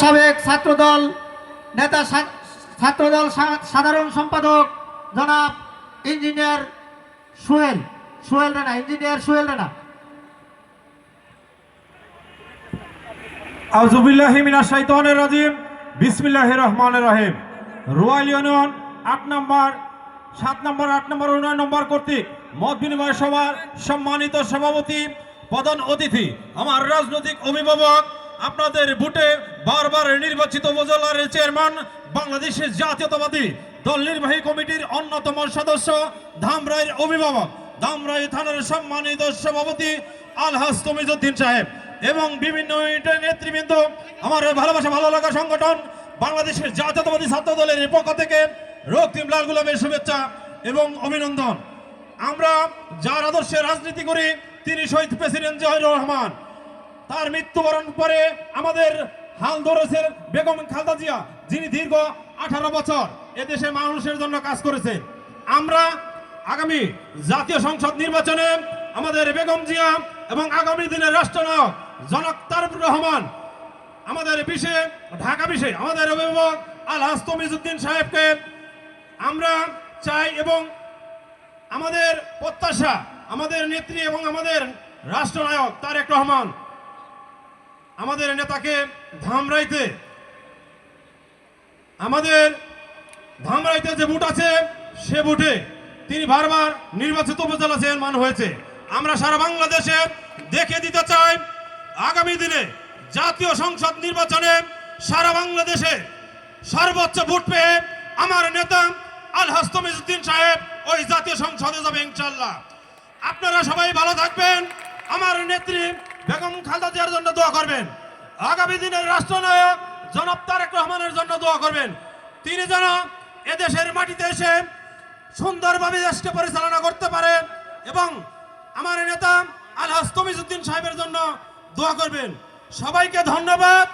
সাবেক ছাত্রদল, নেতা ছাত্রদল সাধারণ সম্পাদক জনাব engineer Sohel. Sohel Rana, engineer Sohel Rana. Union সাত বিনিময় সম্মানিত সভাপতি, প্রধান অতিথি, আমার রাজনৈতিক অভিভাবক আপনাদের ভোটে বারবার নির্বাচিত উপজেলার চেয়ারম্যান, বাংলাদেশের জাতীয়তাবাদী দল নির্বাহী কমিটির অন্যতম সদস্য, ধামরাইয়ের অভিভাবক, ধামরাই থানার সম্মানিত সভাপতি আলহাস তমিজুদ্দিন সাহেব এবং বিভিন্ন নেতৃবৃন্দ। আমার ভালোবাসা, ভালো লাগা সংগঠন বাংলাদেশের জাতীয়তাবাদী ছাত্র দলের পক্ষ থেকে রক্তিম লাল গুলামের শুভেচ্ছা এবং অভিনন্দন। আমরা যার আদর্শে রাজনীতি করি, তিনি শহীদ প্রেসিডেন্ট জহির রহমান। তার মৃত্যুবরণ পরে আমাদের হাল ধরেছেন বেগম খালদা জিয়া, যিনি দীর্ঘ আঠারো বছর এদেশে মানুষের জন্য কাজ করেছেন। আমরা আগামী জাতীয় সংসদ নির্বাচনে আমাদের বেগম জিয়া এবং আগামী দিনের রাষ্ট্রনায়ক জনক তারুর রহমান, আমাদের বিষে ঢাকা বিষয়ে আমাদের অভিভাবক আল আলহাজ তমিজুদ্দিন সাহেবকে আমরা চাই এবং আমাদের প্রত্যাশা, আমাদের নেত্রী এবং আমাদের রাষ্ট্রনায়ক তারেক রহমান আমাদের নেতাকে ধামরাইতে আমাদের ধামরাইতে যে বুট আছে, সে বুটে তিনি বারবার নির্বাচিত উপজেলা চেয়ারম্যান হয়েছে। আমরা সারা বাংলাদেশে দেখে দিতে চাই, আগামী দিনে জাতীয় সংসদ নির্বাচনে সারা বাংলাদেশে সর্বোচ্চ ভোট পেয়ে আমার নেতা আল হাস্তমিজুদ্দিন সাহেব ওই জাতীয় সংসদে যাবে ইনশাল্লাহ আপনারা সবাই ভালো থাকবেন। আমার নেত্রী বেগম খালদা জিয়ার জন্য দোয়া করবেন। আগামী দিনের রাষ্ট্রনায়ক জনাব তারেক রহমানের জন্য দোয়া করবেন। তিনি যেন এদেশের মাটিতে এসে সুন্দরভাবে দেশকে পরিচালনা করতে পারে এবং আমার নেতা আলহাজ তমিজুদ্দিন সাহেবের জন্য দোয়া করবেন। সবাইকে ধন্যবাদ।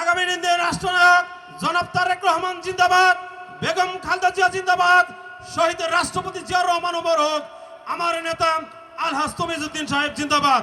আগামী দিনের রাষ্ট্রনায়ক জনাব তারেক রহমান জিন্দাবাদ, বেগম খালদা জিয়া জিন্দাবাদ শহীদ রাষ্ট্রপতি জিয়াউর রহমান ওমর হোক আমার নেতা আলহাজ তমিজুদ্দিন সাহেব জিন্দাবাদ।